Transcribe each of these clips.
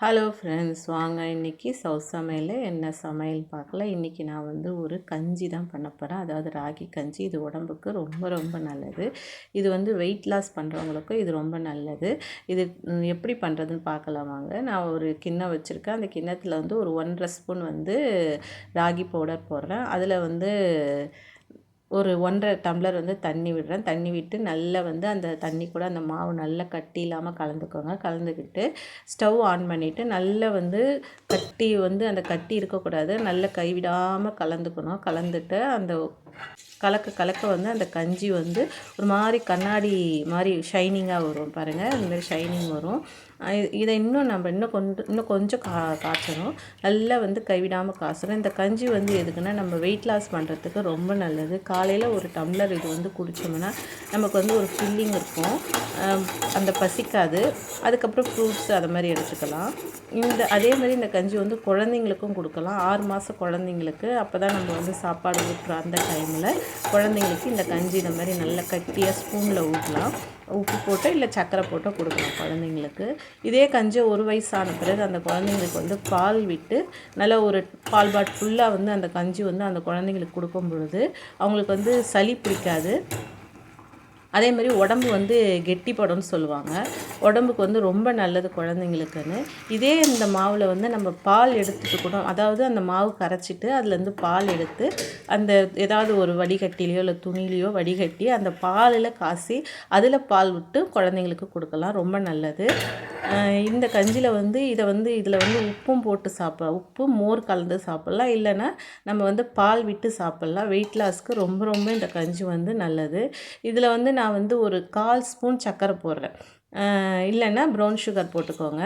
Hello friends வாங்க இன்றைக்கி south சமையல். என்ன சமையல் பார்க்கல. இன்றைக்கி நான் வந்து ஒரு கஞ்சி தான் பண்ண போகிறேன் அதாவது ராகி கஞ்சி. இது உடம்புக்கு ரொம்ப ரொம்ப நல்லது. இது வந்து வெயிட் லாஸ் பண்ணுறவங்களுக்கும் இது ரொம்ப நல்லது. இது எப்படி பண்ணுறதுன்னு பார்க்கலாம் வாங்க. நான் ஒரு கிண்ணம் வச்சுருக்கேன். அந்த கிண்ணத்தில் வந்து ஒரு ஒன்றரை ஸ்பூன் வந்து ராகி பவுடர் போடுறேன். அதில் வந்து ஒரு ஒன்றரை டம்ளர் வந்து தண்ணி விடுறேன். தண்ணி விட்டு நல்லா வந்து அந்த தண்ணி கூட அந்த மாவு நல்லா கட்டி இல்லாமல் கலந்துக்கோங்க. கலந்துக்கிட்டு ஸ்டவ் ஆன் பண்ணிவிட்டு நல்லா வந்து கட்டி வந்து அந்த கட்டி இருக்கக்கூடாது. நல்லா கைவிடாமல் கலந்துக்கணும். கலந்துட்டு அந்த கலக்க கலக்க வந்து அந்த கஞ்சி வந்து ஒரு மாதிரி கண்ணாடி மாதிரி ஷைனிங்காக வரும் பாருங்கள் அந்த மாதிரி ஷைனிங் வரும். இதை இன்னும் நம்ம இன்னும் கொஞ்சம் இன்னும் கொஞ்சம் கா காய்ச்சணும். நல்லா வந்து கைவிடாமல் காய்ச்சணும். இந்த கஞ்சி வந்து எதுக்குன்னா நம்ம வெயிட் லாஸ் பண்ணுறதுக்கு ரொம்ப நல்லது. காலையில் ஒரு டம்ளர் இது வந்து குடித்தோம்னா நமக்கு வந்து ஒரு ஃபில்லிங் இருக்கும். அந்த பசிக்காது. அதுக்கப்புறம் ஃப்ரூட்ஸ் அதை மாதிரி எடுத்துக்கலாம். இந்த அதே மாதிரி இந்த கஞ்சி வந்து குழந்தைங்களுக்கும் கொடுக்கலாம். ஆறு மாதம் குழந்தைங்களுக்கு. அப்போ தான் நம்ம வந்து சாப்பாடு ஊட்டுற அந்த டைமில் குழந்தைங்களுக்கு இந்த கஞ்சி இந்த மாதிரி நல்லா கட்டியாக ஸ்பூனில் ஊற்றலாம் உப்பு போட்டோ இல்லை சர்க்கரை போட்டோ கொடுக்கணும் குழந்தைங்களுக்கு. இதே கஞ்சி ஒரு வயசான பிறகு அந்த குழந்தைங்களுக்கு வந்து பால் விட்டு நல்லா ஒரு பால் பாட் ஃபுல்லாக வந்து அந்த கஞ்சி வந்து அந்த குழந்தைங்களுக்கு கொடுக்கும் பொழுது அவங்களுக்கு வந்து சளி பிடிக்காது. அதே மாதிரி உடம்பு வந்து கெட்டிப்படம்னு சொல்லுவாங்க. உடம்புக்கு வந்து ரொம்ப நல்லது குழந்தைங்களுக்குன்னு. இதே இந்த மாவில் வந்து நம்ம பால் எடுத்துட்டு கூட அதாவது அந்த மாவு கரைச்சிட்டு அதுலேருந்து பால் எடுத்து அந்த ஏதாவது ஒரு வடிகட்டிலையோ இல்லை துணிலையோ வடிகட்டி அந்த பாலில் காசி அதில் பால் விட்டு குழந்தைங்களுக்கு கொடுக்கலாம். ரொம்ப நல்லது. இந்த கஞ்சியில் வந்து இதை வந்து இதில் வந்து உப்பும் போட்டு சாப்பிடலாம். உப்பு மோர் கலந்து சாப்பிட்லாம். இல்லைன்னா நம்ம வந்து பால் விட்டு சாப்பிட்லாம். வெயிட் லாஸ்க்கு ரொம்ப ரொம்ப இந்த கஞ்சி வந்து நல்லது. இதில் வந்து நான் நான் வந்து ஒரு கால் ஸ்பூன் சர்க்கரை போடுறேன். இல்லைன்னா ப்ரௌன் சுகர் போட்டுக்கோங்க.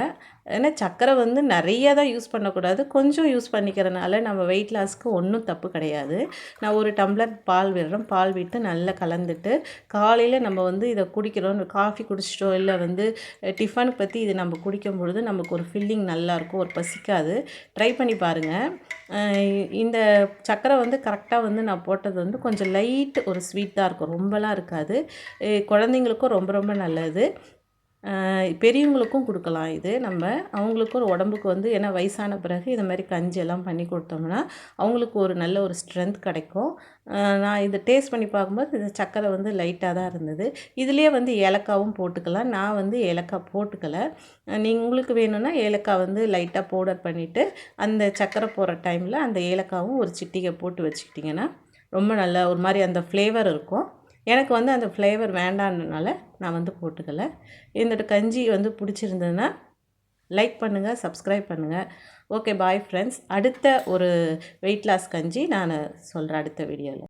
ஏன்னா சர்க்கரை வந்து நிறைய தான் யூஸ் பண்ணக்கூடாது. கொஞ்சம் யூஸ் பண்ணிக்கிறனால நம்ம வெயிட் லாஸ்க்கு ஒன்றும் தப்பு கிடையாது. நான் ஒரு டம்ளர் பால் விடுறோம் பால் விட்டு நல்லா கலந்துட்டு காலையில் நம்ம வந்து இதை குடிக்கிறோம். காஃபி குடிச்சிட்டோ இல்லை வந்து டிஃபனுக்கு பற்றி இது நம்ம குடிக்கும் பொழுது நமக்கு ஒரு ஃபில்லிங் நல்லாயிருக்கும் ஒரு பசிக்காது. ட்ரை பண்ணி பாருங்கள் இந்த சர்க்கரை வந்து கரெக்டாக வந்து நான் போட்டது வந்து கொஞ்சம் லைட் ஒரு ஸ்வீட்டாக இருக்கும். ரொம்பலாம் இருக்காது. குழந்தைங்களுக்கும் ரொம்ப ரொம்ப நல்லது. பெரியவங்களுக்கும் கொடுக்கலாம் இது. நம்ம அவங்களுக்கும் ஒரு உடம்புக்கு வந்து ஏன்னா வயசான பிறகு இந்த மாதிரி கஞ்சி எல்லாம் பண்ணி கொடுத்தோம்னா அவங்களுக்கு ஒரு நல்ல ஒரு ஸ்ட்ரென்த் கிடைக்கும். நான் இதை டேஸ்ட் பண்ணி பார்க்கும்போது இந்த சர்க்கரை வந்து லைட்டாக தான் இருந்தது. இதுலேயே வந்து ஏலக்காவும் போட்டுக்கலாம். நான் வந்து ஏலக்காய் போட்டுக்கலை. நீங்கள் உங்களுக்கு வேணும்னா ஏலக்காய் வந்து லைட்டாக பவுடர் பண்ணிவிட்டு அந்த சர்க்கரை போடுற டைமில் அந்த ஏலக்காவும் ஒரு சிட்டிகை போட்டு வச்சுக்கிட்டிங்கன்னா ரொம்ப நல்லா ஒரு மாதிரி அந்த ஃப்ளேவர் இருக்கும். எனக்கு வந்து அந்த ஃப்ளேவர் வேண்டான்றனால நான் வந்து போட்டுக்கல. இந்த கஞ்சி வந்து பிடிச்சிருந்ததுன்னா லைக் பண்ணுங்கள் சப்ஸ்கிரைப் பண்ணுங்கள் ஓகே பாய் ஃப்ரெண்ட்ஸ் அடுத்த ஒரு வெயிட் லாஸ் கஞ்சி நான் சொல்கிறேன் அடுத்த வீடியோவில்